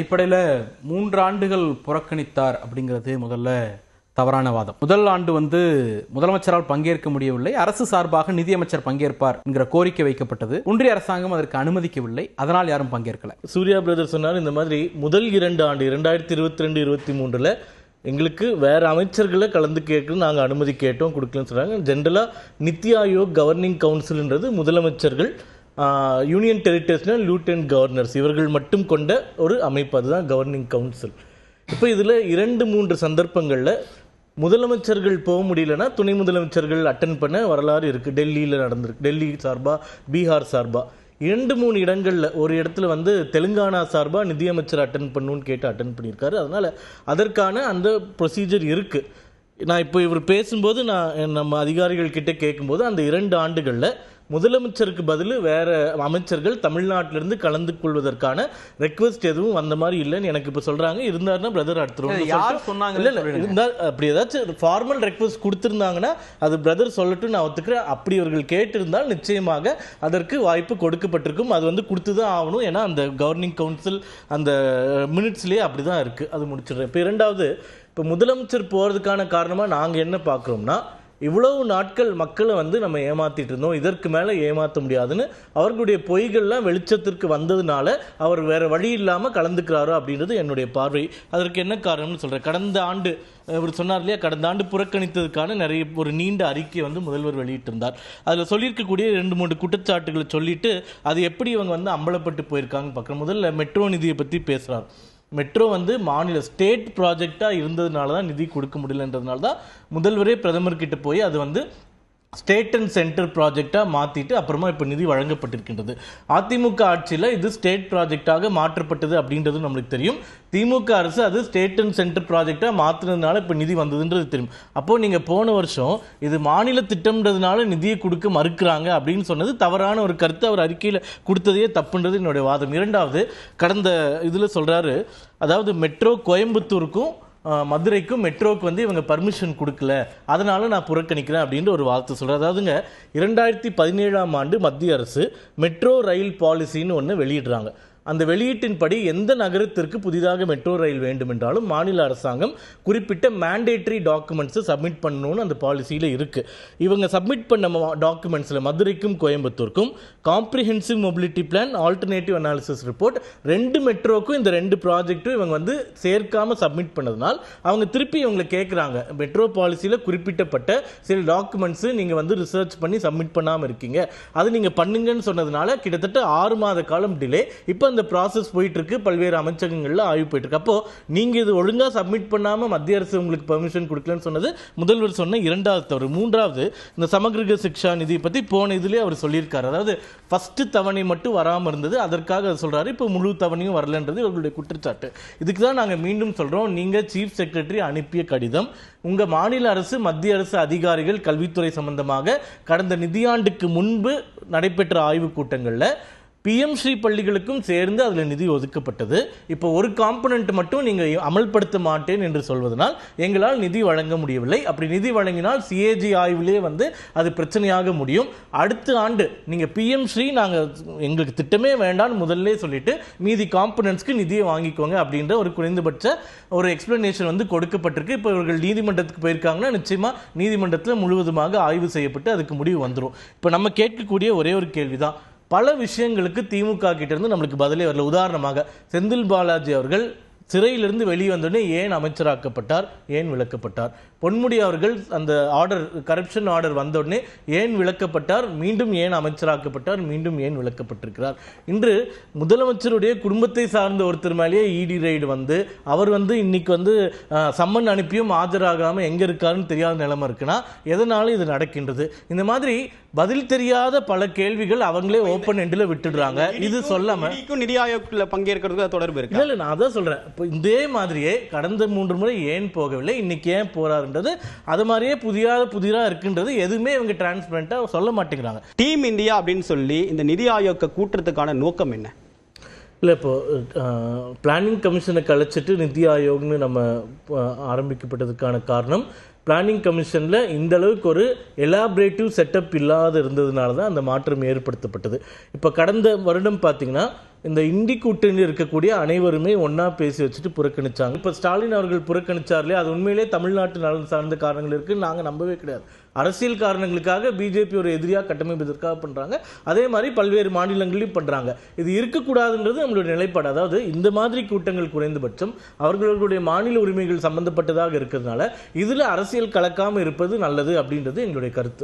அடிப்படையில் மூன்று ஆண்டுகள் புறக்கணித்தார் அப்படிங்கிறது முதல்ல தவறான வாதம். முதல் ஆண்டு வந்து முதலமைச்சரால் பங்கேற்க முடியவில்லை. அரசு சார்பாக நிதியமைச்சர் பங்கேற்பார் என்கிற கோரிக்கை வைக்கப்பட்டது. ஒன்றிய அரசாங்கம் அதற்கு அனுமதிக்கவில்லை. அதனால் யாரும் பங்கேற்கல. சூர்யா பிரதர் சொன்னார் இந்த மாதிரி முதல் இரண்டு ஆண்டு இரண்டாயிரத்தி இருபத்தி ரெண்டு இருபத்தி மூன்றில் எங்களுக்கு வேற அமைச்சர்களை கலந்து கேட்க நாங்கள் அனுமதி கேட்டோம் கொடுக்கலன்னு சொல்றாங்க ஜென்ரலாக நித்தி ஆயோக் கவர்னிங் கவுன்சில்ன்றது முதலமைச்சர்கள் யூனியன் டெரிட்டரிஸ்னால் லூட்டன் கவர்னர்ஸ் இவர்கள் மட்டும் கொண்ட ஒரு அமைப்பு அதுதான் கவர்னிங் கவுன்சில் இப்போ இதில் இரண்டு மூன்று சந்தர்ப்பங்களில் முதலமைச்சர்கள் போக முடியலன்னா துணை முதலமைச்சர்கள் அட்டன் பண்ண வரலாறு இருக்குது டெல்லியில் நடந்திருக்கு. டெல்லி சார்பாக பீகார் சார்பாக இரண்டு மூணு இடங்களில் ஒரு இடத்துல வந்து தெலுங்கானா சார்பாக நிதியமைச்சர் அட்டன் பண்ணுன்னு கேட்டு அட்டன் பண்ணியிருக்காரு. அதனால் அதற்கான அந்த ப்ரொசீஜர் இருக்குது நான் இப்போ இவர் பேசும்போது நான் நம்ம அதிகாரிகள் கிட்டே கேட்கும்போது அந்த இரண்டு ஆண்டுகளில் முதலமைச்சருக்கு பதில் வேற அமைச்சர்கள் தமிழ்நாட்டிலிருந்து கலந்து கொள்வதற்கான ரெக்வஸ்ட் எதுவும் வந்த மாதிரி இல்லைன்னு எனக்கு இப்போ சொல்றாங்க. இருந்தாருன்னா பிரதர் அடுத்துருவோம் யார் சொன்னாங்கன்னு இல்ல இல்ல இருந்தா அப்படி ஏதாச்சும் ஃபார்மல் ரெக்வஸ்ட் கொடுத்திருந்தாங்கன்னா அது பிரதர் சொல்லட்டும் நான் ஒத்துக்கிறேன். அப்படி அவர்கள் கேட்டிருந்தால் நிச்சயமாக அதற்கு வாய்ப்பு கொடுக்கப்பட்டிருக்கும். அது வந்து கொடுத்து தான் ஆகணும். ஏன்னா அந்த கவர்னிங் கவுன்சில் அந்த மினிட்ஸ்லேயே அப்படி தான் இருக்கு. அது முடிச்சிடுறேன். இப்போ இரண்டாவது இப்போ முதலமைச்சர் போறதுக்கான காரணமா நாங்க என்ன பார்க்குறோம்னா இவ்வளவு நாட்கள் மக்களை வந்து நம்ம ஏமாத்திட்டு இருந்தோம். இதற்கு மேலே ஏமாற்ற முடியாதுன்னு அவர்களுடைய பொய்கள்லாம் வெளிச்சத்திற்கு வந்ததுனால அவர் வேற வழி இல்லாமல் கலந்துக்கிறாரோ அப்படின்றது என்னுடைய பார்வை. அதற்கு என்ன காரணம்னு சொல்கிறேன் கடந்த ஆண்டு இவர் சொன்னார் இல்லையா? கடந்த ஆண்டு புறக்கணித்ததுக்கான நிறைய ஒரு நீண்ட அறிக்கை வந்து முதல்வர் வெளியிட்டிருந்தார். அதில் சொல்லியிருக்கக்கூடிய ரெண்டு மூணு குற்றச்சாட்டுகளை சொல்லிட்டு அது எப்படி இவங்க வந்து அம்பலப்பட்டு போயிருக்காங்க பார்க்குறோம் முதல்ல மெட்ரோ நிதியை பற்றி பேசுகிறார் மெட்ரோ வந்து மாநில ஸ்டேட் ப்ராஜெக்டாக இருந்ததுனால தான் நிதி கொடுக்க முடியலன்றதுனால தான் முதல்வரே பிரதமர்கிட்ட போய் அது வந்து ஸ்டேட் அண்ட் சென்டர் ப்ராஜெக்டாக மாற்றிட்டு அப்புறமா இப்போ நிதி வழங்கப்பட்டிருக்கின்றது. அதிமுக ஆட்சியில் இது ஸ்டேட் ப்ராஜெக்டாக மாற்றப்பட்டது அப்படின்றது நம்மளுக்கு தெரியும். திமுக அரசு அது ஸ்டேட் அண்ட் சென்டர் ப்ராஜெக்டாக மாற்றினதுனால இப்போ நிதி வந்ததுன்றது தெரியும். அப்போது நீங்கள் போன வருஷம் இது மாநில திட்டம்ன்றதுனால நிதியை கொடுக்க மறுக்கிறாங்க அப்படின்னு சொன்னது தவறான ஒரு கருத்து. அவர் அறிக்கையில் கொடுத்ததையே தப்புன்றது என்னுடைய வாதம். இரண்டாவது கடந்த இதில் சொல்கிறாரு அதாவது மெட்ரோ கோயம்புத்தூருக்கும் மதுரைக்கும் மெட்ரோக்கு வந்து இவங்க பர்மிஷன் கொடுக்கல. அதனால நான் புறக்கணிக்கிறேன் அப்படின்ற ஒரு வார்த்தை சொல்கிறேன் அதாவதுங்க இரண்டாயிரத்தி பதினேழாம் ஆண்டு மத்திய அரசு மெட்ரோ ரயில் பாலிசின்னு ஒன்று வெளியிடுறாங்க. அந்த வெளியீட்டின்படி எந்த நகரத்திற்கு புதிதாக மெட்ரோ ரயில் வேண்டுமென்றாலும் மாநில அரசாங்கம் குறிப்பிட்ட மேண்டேட்டரி டாக்குமெண்ட்ஸை சப்மிட் பண்ணணும்னு அந்த பாலிசியில் இருக்குது இவங்க சப்மிட் பண்ண டாக்குமெண்ட்ஸில் மதுரைக்கும் கோயம்புத்தூருக்கும் comprehensive mobility plan alternative analysis report ரெண்டு மெட்ரோக்கும் இந்த ரெண்டு ப்ராஜெக்ட்டும் இவங்க வந்து சேர்க்காம சப்மிட் பண்ணதுனால் அவங்க திருப்பி இவங்களை கேட்குறாங்க மெட்ரோ பாலிசியில் குறிப்பிட்டப்பட்ட சில டாக்குமெண்ட்ஸு நீங்கள் வந்து ரிசர்ச் பண்ணி சப்மிட் பண்ணாமல் இருக்கீங்க. அது நீங்கள் பண்ணுங்கன்னு சொன்னதுனால கிட்டத்தட்ட ஆறு மாத காலம் டிலே இப்போ அந்த ப்ராசஸ் போயிட்டுருக்கு. பல்வேறு அமைச்சகங்களில் ஆய்வு போயிட்டுருக்கு. அப்போது அப்போ நீங்கள் இது ஒழுங்காக சப்மிட் பண்ணாமல் மத்திய அரசு உங்களுக்கு பெர்மிஷன் கொடுக்கலன்னு சொன்னது முதல்வர் சொன்ன இரண்டாவது தவறு. மூன்றாவது இந்த சமகிருக சிக்ஷா நிதி பற்றி போன இதுலேயே அவர் சொல்லியிருக்காரு. அதாவது ஃபஸ்ட்டு தவணை மட்டும் வராமல் இருந்தது. அதற்காக அது சொல்றாரு. இப்போ முழு தவணையும் வரலன்றது இவர்களுடைய குற்றச்சாட்டு. இதுக்கு தான் நாங்கள் மீண்டும் சொல்கிறோம் நீங்கள் சீஃப் செக்ரட்டரி அனுப்பிய கடிதம் உங்கள் மாநில அரசு மத்திய அரசு அதிகாரிகள் கல்வித்துறை சம்பந்தமாக கடந்த நிதியாண்டுக்கு முன்பு நடைபெற்ற ஆய்வுக் கூட்டங்களில் பிஎம் ஸ்ரீ பள்ளிகளுக்கும் சேர்ந்து அதில் நிதி ஒதுக்கப்பட்டது. இப்போ ஒரு காம்பனண்ட் மட்டும் நீங்கள் அமல்படுத்த மாட்டேன் என்று சொல்வதனால் எங்களால் நிதி வழங்க முடியவில்லை. அப்படி நிதி வழங்கினால் சிஏஜி ஆய்விலே வந்து அது பிரச்சனையாக முடியும். அடுத்த ஆண்டு நீங்கள் பிஎம் ஸ்ரீ நாங்கள் எங்களுக்கு திட்டமே வேண்டாம் முதல்ல சொல்லிட்டு மீதி காம்பனன்ட்ஸ்க்கு நிதியை வாங்கிக்கோங்க அப்படின்ற ஒரு குறைந்தபட்ச ஒரு எக்ஸ்பிளனேஷன் வந்து கொடுக்கப்பட்டிருக்கு. இப்போ இவர்கள் நீதிமன்றத்துக்கு போயிருக்காங்கன்னா நிச்சயமாக நீதிமன்றத்தில் முழுவதுமாக ஆய்வு செய்யப்பட்டு அதுக்கு முடிவு வந்துடும் இப்போ நம்ம கேட்கக்கூடிய ஒரே ஒரு கேள்விதான். பல விஷயங்களுக்கு திமுக கிட்ட இருந்து நம்மளுக்கு பதிலே வரல. உதாரணமாக செந்தில் பாலாஜி அவர்கள் சிறையிலிருந்து வெளியே வந்தோடனே ஏன் அமைச்சராக்கப்பட்டார்? ஏன் விலக்கப்பட்டார் பொன்முடி அவர்கள் அந்த ஆர்டர் கரப்ஷன் ஆர்டர் வந்தோடனே ஏன் விலக்கப்பட்டார் மீண்டும் ஏன் அமைச்சராக்கப்பட்டார்? மீண்டும் ஏன் விலக்கப்பட்டிருக்கிறார் இன்று முதலமைச்சருடைய குடும்பத்தை சார்ந்த ஒருத்தர் மேலேயே இடி ரைடு வந்து அவர் வந்து இன்னைக்கு வந்து சம்மன் அனுப்பியும் ஆஜராகாம எங்க இருக்காருன்னு தெரியாத நிலைமை இருக்குன்னா எதனால இது நடக்கின்றது? இந்த மாதிரி பதில் தெரியாத பல கேள்விகள் அவங்களே ஓப்பன் எண்டில் விட்டுடுறாங்க. இது சொல்லாம இடிக்கும் நிதி ஆயோக்ல பங்கேற்கிறதுக்கு தொடர்பு இருக்கு? இல்ல நான் அதான் சொல்றேன். இப்போ இதே மாதிரியே கடந்த மூன்று முறை ஏன் போகவில்லை? இன்னைக்கு ஏன் போறாருன்றது அது மாதிரியே புதிய புதிரா இருக்குன்றது எதுவுமே இவங்க டிரான்ஸ்பரண்டா சொல்ல மாட்டேங்கிறாங்க. டீம் இந்தியா அப்படின்னு சொல்லி இந்த நிதி ஆயோக்க கூட்டுறதுக்கான நோக்கம் என்ன? இல்லை இப்போ பிளானிங் கமிஷனை கலைச்சிட்டு நிதி ஆயோக்னு நம்ம ஆரம்பிக்கப்பட்டதுக்கான காரணம் பிளானிங் கமிஷனில் இந்த அளவுக்கு ஒரு எலாபரேட்டிவ் செட்டப் இல்லாத இருந்ததுனால தான் அந்த மாற்றம் ஏற்படுத்தப்பட்டது. இப்போ கடந்த வருடம் பார்த்தீங்கன்னா இந்த இண்டி கூட்டணியில் இருக்கக்கூடிய அனைவருமே ஒன்றா பேசி வச்சுட்டு புறக்கணிச்சாங்க. இப்போ ஸ்டாலின் அவர்கள் புறக்கணிச்சார்லே அது உண்மையிலே தமிழ்நாட்டு நலன் சார்ந்த காரணங்கள் இருக்குன்னு நாங்கள் நம்பவே கிடையாது. அரசியல் காரணங்களுக்காக பிஜேபி ஒரு எதிரியாக கட்டமைப்பதற்காக பண்ணுறாங்க அதே மாதிரி பல்வேறு மாநிலங்களிலும் பண்ணுறாங்க இது இருக்கக்கூடாதுன்றது நம்மளுடைய நிலைப்பாடு. அதாவது இந்த மாதிரி கூட்டங்கள் குறைந்தபட்சம் அவர்களுடைய மாநில உரிமைகள் சம்பந்தப்பட்டதாக இருக்கிறதுனால இதில் அரசியல் கலக்காமல் இருப்பது நல்லது அப்படின்றது எங்களுடைய கருத்து.